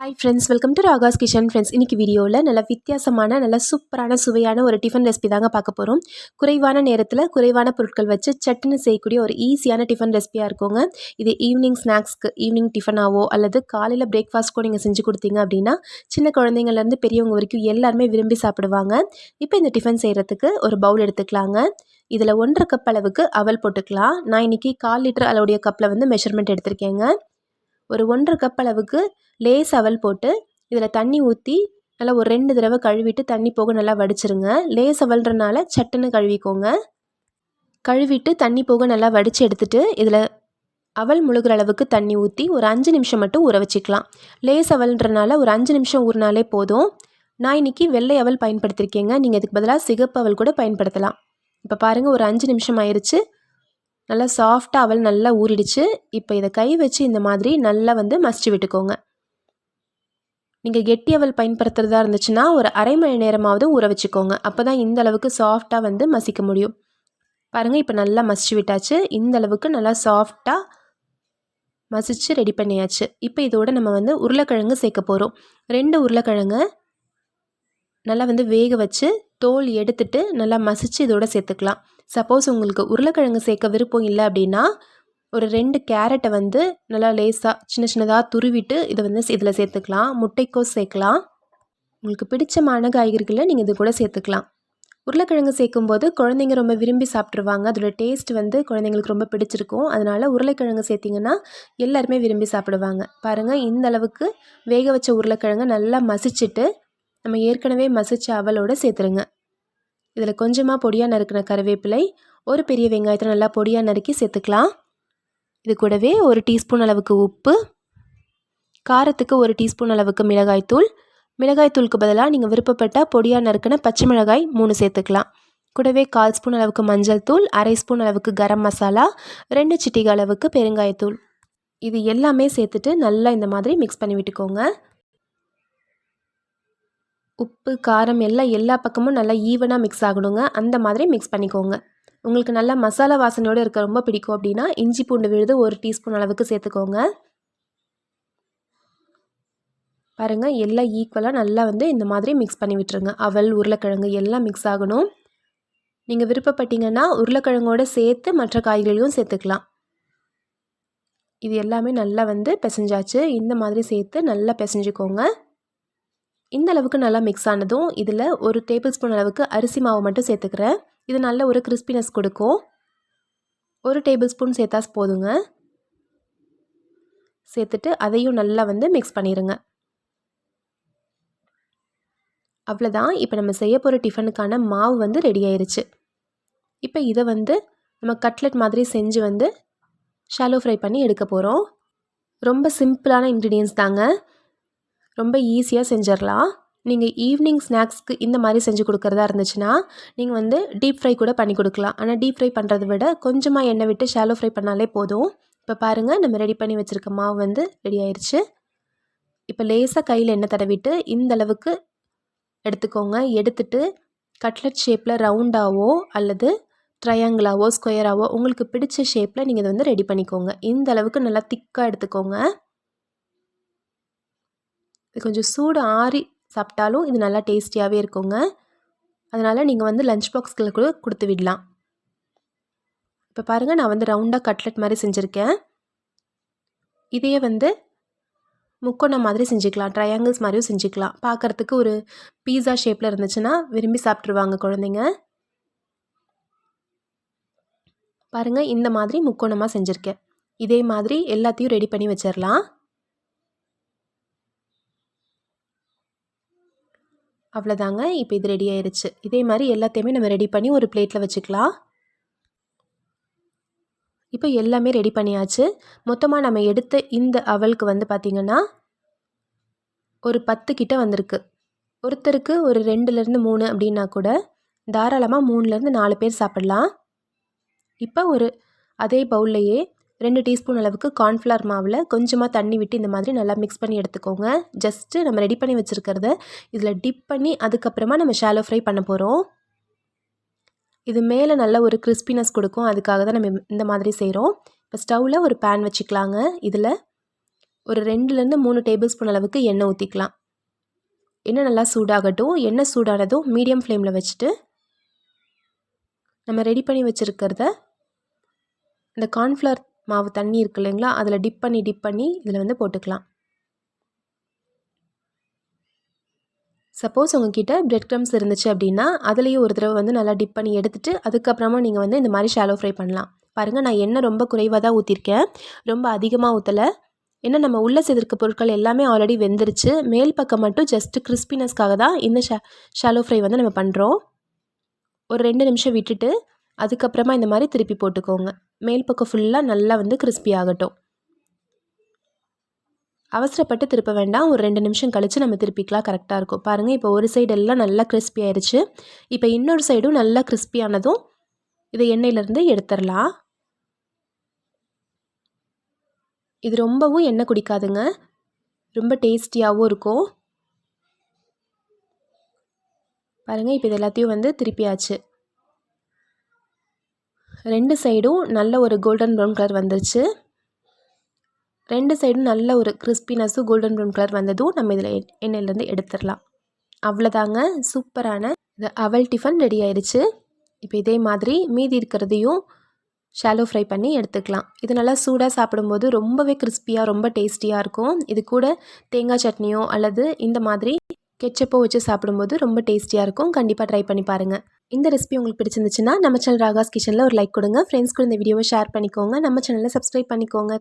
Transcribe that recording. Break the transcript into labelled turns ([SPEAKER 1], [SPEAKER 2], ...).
[SPEAKER 1] Hi friends welcome to Raga's kitchen friends இன்றைக்கி வீடியோவில் நல்ல வித்தியாசமான நல்ல சூப்பரான சுவையான ஒரு டிஃபன் ரெசிபி தாங்க பார்க்க போகிறோம் குறைவான நேரத்தில் குறைவான பொருட்கள் வச்சு சட்டுன்னு செய்யக்கூடிய ஒரு ஈஸியான டிஃபன் ரெசிபியாக இருக்குங்க. இது ஈவினிங் ஸ்நாக்ஸ்க்கு ஈவினிங் டிஃபனாவோ அல்லது காலையில் பிரேக்ஃபாஸ்ட்க்கோ நீங்கள் செஞ்சு கொடுத்தீங்க அப்படின்னா சின்ன குழந்தைங்கள்லேருந்து பெரியவங்க வரைக்கும் எல்லாருமே விரும்பி சாப்பிடுவாங்க. இப்போ இந்த டிஃபன் செய்கிறதுக்கு ஒரு பவுல் எடுத்துக்கலாங்க. இதில் ஒன்றரை கப் அளவுக்கு அவல் போட்டுக்கலாம். நான் இன்றைக்கி கால் லிட்டர் அளவுடைய கப்பில் வந்து மெஷர்மெண்ட் எடுத்திருக்கேங்க. ஒரு ஒன்றரை கப் அளவுக்கு லேஸ் அவல் போட்டு இதில் தண்ணி ஊற்றி நல்லா ஒரு ரெண்டு தடவை கழுவிட்டு தண்ணி போக நல்லா வடிச்சிருங்க. லேஸ் அவல்றனால சட்டுன்னு கழுவிக்கோங்க. கழுவிட்டு தண்ணி போக நல்லா வடித்து எடுத்துகிட்டு இதில் அவல் முழுகிற அளவுக்கு தண்ணி ஊற்றி ஒரு அஞ்சு நிமிஷம் மட்டும் ஊற வச்சுக்கலாம். லேஸ் அவல்ன்றனால ஒரு அஞ்சு நிமிஷம் ஊறினாலே போதும். நான் இன்றைக்கி வெள்ளை அவல் பயன்படுத்தியிருக்கேங்க நீங்கள் இதுக்கு பதிலாக சிகப்பு அவல் கூட பயன்படுத்தலாம். இப்போ பாருங்கள் ஒரு அஞ்சு நிமிஷம் ஆயிடுச்சு நல்லா சாஃப்டாக அவள் நல்லா ஊறிடுச்சு. இப்போ இதை கை வச்சு இந்த மாதிரி நல்லா வந்து மசிச்சு விட்டுக்கோங்க. நீங்கள் கெட்டி அவள் பயன்படுத்துகிறதா இருந்துச்சுன்னா ஒரு அரை மணி நேரமாவது ஊற வச்சுக்கோங்க. அப்போ தான் இந்த அளவுக்கு சாஃப்டாக வந்து மசிக்க முடியும். பாருங்கள் இப்போ நல்லா மசிச்சு விட்டாச்சு. இந்த அளவுக்கு நல்லா சாஃப்டாக மசிச்சு ரெடி பண்ணியாச்சு. இப்போ இதோட நம்ம வந்து உருளைக்கிழங்கு சேர்க்க போகிறோம் ரெண்டு உருளைக்கிழங்கு நல்லா வந்து வேக வச்சு தோல் எடுத்துட்டு நல்லா மசிச்சு இதோட சேர்த்துக்கலாம். சப்போஸ் உங்களுக்கு உருளைக்கிழங்கு சேர்க்க விருப்பம் இல்லை அப்படின்னா ஒரு ரெண்டு கேரட்டை வந்து நல்லா லேஸாக சின்ன சின்னதாக துருவிட்டு இதை வந்து இதில் சேர்த்துக்கலாம். முட்டைக்கோஸ் சேர்க்கலாம். உங்களுக்கு பிடிச்சமான காய்கறிகளை நீங்கள் இது கூட சேர்த்துக்கலாம். உருளைக்கிழங்கு சேர்க்கும்போது குழந்தைங்க ரொம்ப விரும்பி சாப்பிட்ருவாங்க அதோட டேஸ்ட் வந்து குழந்தைங்களுக்கு ரொம்ப பிடிச்சிருக்கும். அதனால் உருளைக்கிழங்கு சேர்த்திங்கன்னா எல்லாருமே விரும்பி சாப்பிடுவாங்க. பாருங்கள் இந்த அளவுக்கு வேக வச்ச உருளைக்கிழங்கு நல்லா மசிச்சுட்டு நம்ம ஏற்கனவே மசிச்ச அவலோடு சேர்த்துருங்க. இதில் கொஞ்சமாக பொடியாக நறுக்கின கருவேப்பிலை ஒரு பெரிய வெங்காயத்தை நல்லா பொடியாக நறுக்கி சேர்த்துக்கலாம். இது கூடவே ஒரு டீஸ்பூன் அளவுக்கு உப்பு காரத்துக்கு ஒரு டீஸ்பூன் அளவுக்கு மிளகாய்த்தூள் மிளகாய்த்தூளுக்கு பதிலாக நீங்கள் விருப்பப்பட்ட பொடியாக நறுக்கின பச்சை மிளகாய் மூணு சேர்த்துக்கலாம். கூடவே கால் ஸ்பூன் அளவுக்கு மஞ்சள் தூள் அரை ஸ்பூன் அளவுக்கு கரம் மசாலா ரெண்டு சிட்டிகை அளவுக்கு பெருங்காயத்தூள். இது எல்லாமே சேர்த்துட்டு நல்லா இந்த மாதிரி மிக்ஸ் பண்ணி விட்டுக்கோங்க. உப்பு காரம் எல்லாம் எல்லா பக்கமும் நல்லா ஈவனாக மிக்ஸ் ஆகணுங்க. அந்த மாதிரி மிக்ஸ் பண்ணிக்கோங்க. உங்களுக்கு நல்லா மசாலா வாசனையோடு இருக்க ரொம்ப பிடிக்கும் அப்படின்னா இஞ்சி பூண்டு விழுது ஒரு டீஸ்பூன் அளவுக்கு சேர்த்துக்கோங்க. பாருங்கள் எல்லாம் ஈக்குவலாக நல்லா வந்து இந்த மாதிரி மிக்ஸ் பண்ணி விட்டுருங்க. அவல் உருளைக்கிழங்கு எல்லாம் மிக்ஸ் ஆகணும். நீங்கள் விருப்பப்பட்டீங்கன்னா உருளைக்கிழங்கோடு சேர்த்து மற்ற காய்கறிகளும் சேர்த்துக்கலாம். இது எல்லாமே நல்லா வந்து பிசைஞ்சாச்சு. இந்த மாதிரி சேர்த்து நல்லா பிசைஞ்சுக்கோங்க. இந்த அளவுக்கு நல்லா மிக்ஸ் ஆனதும் இதில் ஒரு டேபிள் ஸ்பூன் அளவுக்கு அரிசி மாவு மட்டும் சேர்த்துக்கிறேன். இது நல்ல ஒரு கிறிஸ்பினஸ் கொடுக்கும். ஒரு டேபிள் ஸ்பூன் சேர்த்தா போதுங்க. சேர்த்துட்டு அதையும் நல்லா வந்து மிக்ஸ் பண்ணிடுங்க அவ்வளோதான் இப்போ நம்ம செய்ய போகிற டிஃபனுக்கான மாவு வந்து ரெடி ஆயிருச்சு. இப்போ இதை வந்து நம்ம கட்லெட் மாதிரி செஞ்சு வந்து ஷாலோ ஃப்ரை பண்ணி எடுக்க போகிறோம் ரொம்ப சிம்பிளான இன்க்ரீடியன்ஸ் தாங்க. ரொம்ப ஈஸியாக செஞ்சிடலாம். நீங்கள் ஈவினிங் ஸ்நாக்ஸ்க்கு இந்த மாதிரி செஞ்சு கொடுக்குறதா இருந்துச்சுன்னா நீங்கள் வந்து டீப் ஃப்ரை கூட பண்ணி கொடுக்கலாம். ஆனால் டீப் ஃப்ரை பண்ணுறதை விட கொஞ்சமாக எண்ணெய் விட்டு ஷாலோ ஃப்ரை பண்ணாலே போதும். இப்போ பாருங்கள் நம்ம ரெடி பண்ணி வச்சுருக்க மாவு வந்து ரெடி ஆயிடுச்சு இப்போ லேசாக கையில் எண்ணெய் தடவிட்டு இந்த அளவுக்கு எடுத்துக்கோங்க. எடுத்துட்டு கட்லெட் ஷேப்பில் ரவுண்டாவோ அல்லது ட்ரையாங்கிளாவோ ஸ்கொயராகவோ உங்களுக்கு பிடிச்ச ஷேப்பில் நீங்கள் இதை வந்து ரெடி பண்ணிக்கோங்க. இந்த அளவுக்கு நல்லா திக்காக எடுத்துக்கோங்க. கொஞ்சம் சூடு ஆறி சாப்பிட்டாலும் இது நல்லா டேஸ்டியாகவே இருக்குங்க. அதனால் நீங்கள் வந்து லஞ்ச் பாக்ஸ்களை கூட கொடுத்து விடலாம். இப்போ பாருங்கள் நான் வந்து ரவுண்டாக கட்லெட் மாதிரி செஞ்சுருக்கேன். இதையே வந்து முக்கோணம் மாதிரி செஞ்சுக்கலாம். ட்ரையாங்கிள்ஸ் மாதிரியும் செஞ்சுக்கலாம். பார்க்குறதுக்கு ஒரு பீஸா ஷேப்பில் இருந்துச்சுன்னா விரும்பி சாப்பிட்ருவாங்க குழந்தைங்க. பாருங்கள் இந்த மாதிரி முக்கோணமாக செஞ்சுருக்கேன். இதே மாதிரி எல்லாத்தையும் ரெடி பண்ணி வச்சிடலாம். அவ்வளோதாங்க இப்போ இது ரெடி ஆயிடுச்சு இதே மாதிரி எல்லாத்தையுமே நம்ம ரெடி பண்ணி ஒரு பிளேட்டில் வச்சுக்கலாம். இப்போ எல்லாமே ரெடி பண்ணியாச்சு. மொத்தமாக நம்ம எடுத்த இந்த அவலுக்கு வந்து பார்த்திங்கன்னா ஒரு பத்து கிட்ட வந்திருக்கு. ஒருத்தருக்கு ஒரு ரெண்டுலேருந்து மூணு அப்படின்னா கூட தாராளமாக மூணுலேருந்து நாலு பேர் சாப்பிட்லாம். இப்போ ஒரு அதே பவுல்லையே ரெண்டு டீஸ்பூன் அளவுக்கு கார்ன்ஃப்ளவர் மாவில் கொஞ்சமாக தண்ணி விட்டு இந்த மாதிரி நல்லா மிக்ஸ் பண்ணி எடுத்துக்கோங்க. ஜஸ்ட்டு நம்ம ரெடி பண்ணி வச்சுருக்கிறத இதில் டிப் பண்ணி அதுக்கப்புறமா நம்ம ஷாலோ ஃப்ரை பண்ண போகிறோம் இது மேலே நல்ல ஒரு கிறிஸ்பினஸ் கொடுக்கும். அதுக்காக தான் நம்ம இந்த மாதிரி செய்கிறோம் இப்போ ஸ்டவ்வில் ஒரு பேன் வச்சுக்கலாங்க. இதில் ஒரு ரெண்டுலேருந்து மூணு டேபிள் ஸ்பூன் அளவுக்கு எண்ணெய் ஊற்றிக்கலாம் எண்ணெய் நல்லா சூடாகட்டும். எண்ணெய் சூடானதும் மீடியம் ஃப்ளேமில் வச்சுட்டு நம்ம ரெடி பண்ணி வச்சுருக்கிறத இந்த கார்ன்ஃப்ளவர் மாவு தண்ணி இருக்கு இல்லைங்களா? அதில் டிப் பண்ணி டிப் பண்ணி இதில் வந்து போட்டுக்கலாம். சப்போஸ் உங்ககிட்ட பிரெட் க்ரம்ஸ் இருந்துச்சு அப்படின்னா அதுலேயும் ஒரு தடவை வந்து நல்லா டிப் பண்ணி எடுத்துகிட்டு அதுக்கப்புறமா நீங்கள் வந்து இந்த மாதிரி ஷாலோ ஃப்ரை பண்ணலாம். பாருங்கள் நான் எண்ணெய் ரொம்ப குறைவாக தான் ஊற்றிருக்கேன் ரொம்ப அதிகமாக ஊற்றலை ஏன்னா நம்ம உள்ளே செய்திருக்க பொருட்கள் எல்லாமே ஆல்ரெடி வெந்துருச்சு. மேல் பக்கம் மட்டும் ஜஸ்ட்டு கிறிஸ்பினஸ்க்காக தான் இந்த ஷா ஷாலோ ஃப்ரை வந்து நம்ம பண்ணுறோம் ஒரு ரெண்டு நிமிஷம் விட்டுட்டு அதுக்கப்புறமா இந்த மாதிரி திருப்பி போட்டுக்கோங்க. மேல் பக்கம் ஃபுல்லாக நல்லா வந்து கிறிஸ்பி ஆகட்டும். அவசரப்பட்டு திருப்ப வேண்டாம். ஒரு ரெண்டு நிமிஷம் கழித்து நம்ம திருப்பிக்கலாம். கரெக்டாக இருக்கும். பாருங்கள் இப்போ ஒரு சைடு எல்லாம் நல்லா கிறிஸ்பி ஆயிடுச்சு இப்போ இன்னொரு சைடும் நல்லா கிறிஸ்பியானதும் இதை எண்ணெயிலேருந்து எடுத்துடலாம். இது ரொம்பவும் எண்ணெய் குடிக்காதுங்க. ரொம்ப டேஸ்டியாகவும் இருக்கும். பாருங்கள் இப்போ இது எல்லாத்தையும் வந்து திருப்பியாச்சு. ரெண்டு சைடும் நல்ல ஒரு கோல்டன் ப்ரௌன் கலர் வந்துருச்சு. ரெண்டு சைடும் நல்ல ஒரு கிறிஸ்பினஸும் கோல்டன் ப்ரௌன் கலர் வந்ததும் நம்ம இதில் எண்ணெயிலேருந்து எடுத்துடலாம். அவ்வளோதாங்க சூப்பரான இந்த அவல் டிஃபன் ரெடி ஆயிடுச்சு இப்போ இதே மாதிரி மீதி இருக்கிறதையும் ஷாலோ ஃப்ரை பண்ணி எடுத்துக்கலாம். இது நல்லா சூடாக சாப்பிடும்போது ரொம்பவே கிறிஸ்பியாக ரொம்ப டேஸ்டியாக இருக்கும். இது கூட தேங்காய் சட்னியோ அல்லது இந்த மாதிரி கெச்சப்போ வச்சு சாப்பிடும்போது ரொம்ப டேஸ்டியாக இருக்கும். கண்டிப்பாக ட்ரை பண்ணி பாருங்கள் இந்த ரெசிபி உங்களுக்கு பிடிச்சிருந்துச்சுன்னா நம்ம சேனல் ராகாஸ் கிச்சனில் ஒரு லைக் கொடுங்க. ஃப்ரெண்ட்ஸ் கூட இந்த வீடியோவை ஷேர் பண்ணிக்கோங்க. நம்ம சேனலை சப்ஸ்கிரைப் பண்ணிக்கோங்க.